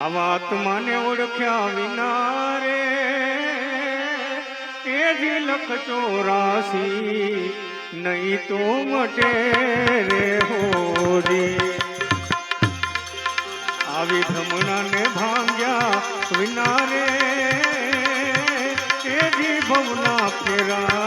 આત્માને ઓળખ્યા વિના રે એજી લખ ચોરાસી, નહીં તો મટે રે હોરી આવી ભ્રમણાને ભાંગ્યા વિના રે એજી ભવના ફેરા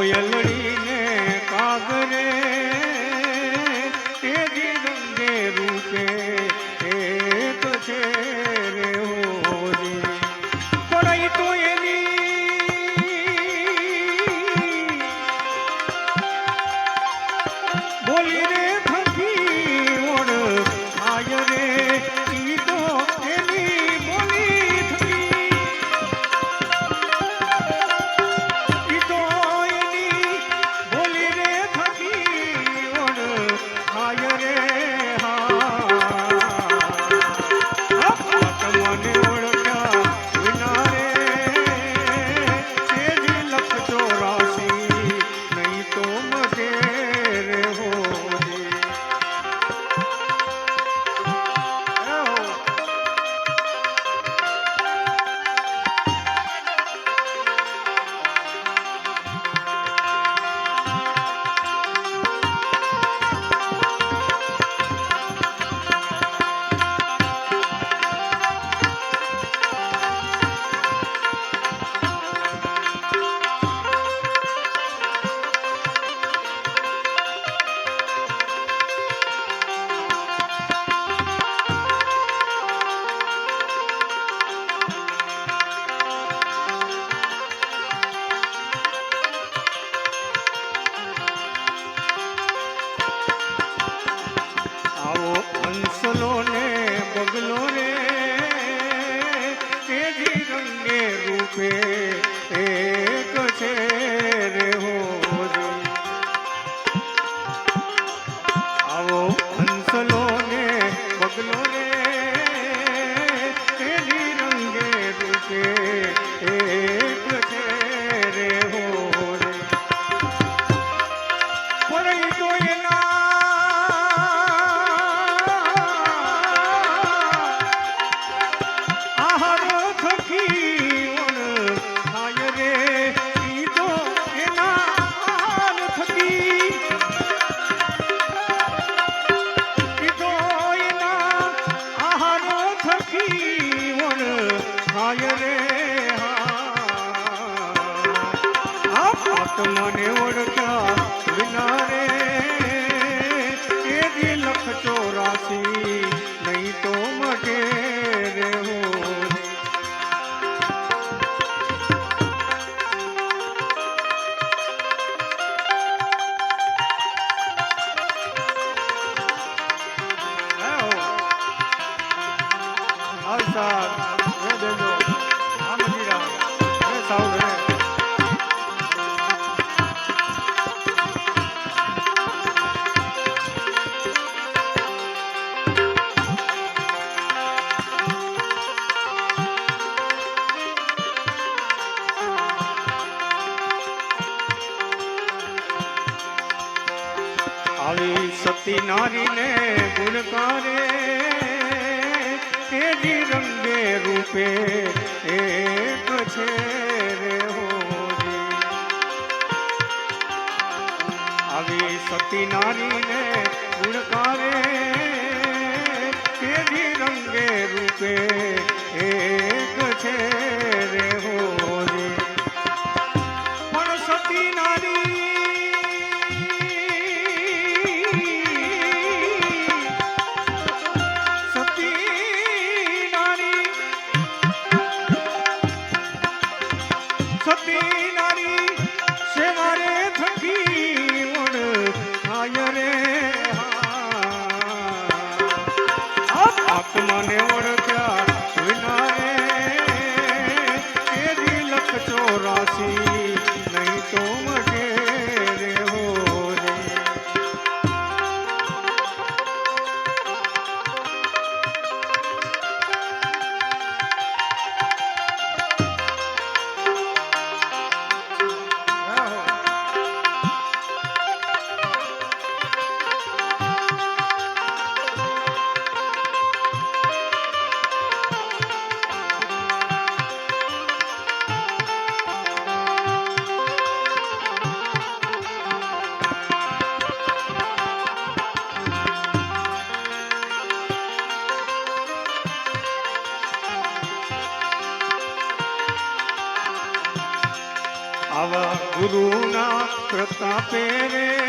கோயலடி સતી નારીને ગુણકારે તેજી રંગે રૂપે એક છે રે આવી સતી નારીને পেরে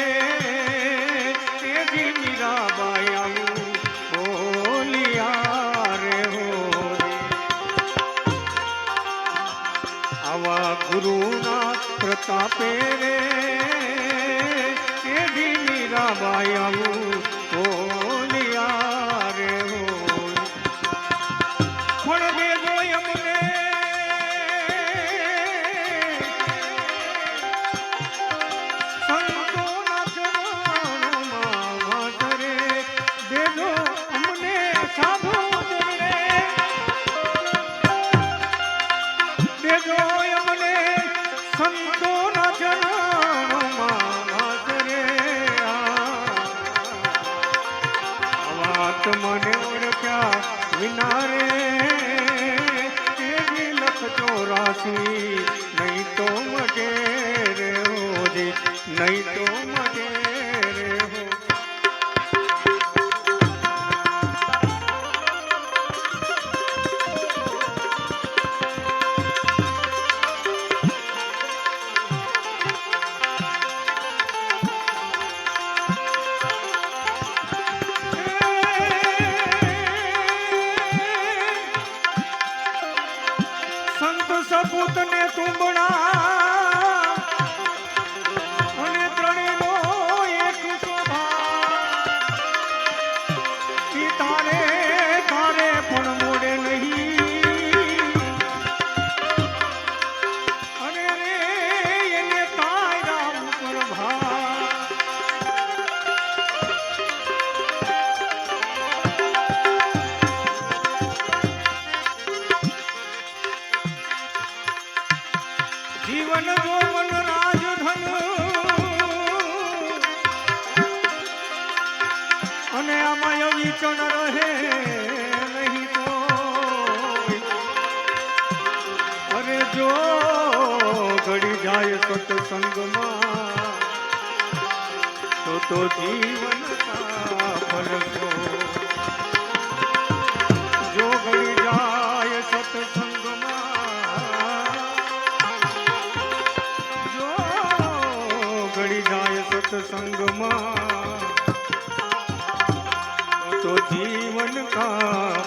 আছি સત્સંગમાં તો તો જીવન સાફલશો જો ગળી જાય સત્સંગમાં, જો ગળી જાય સત્સંગમાં તો જીવન કા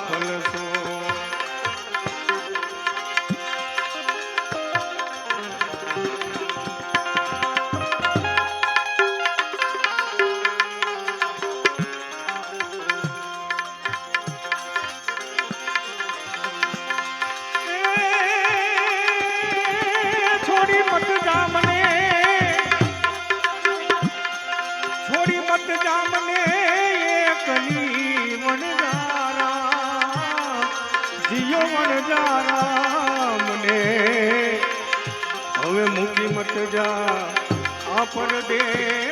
જા આપર દે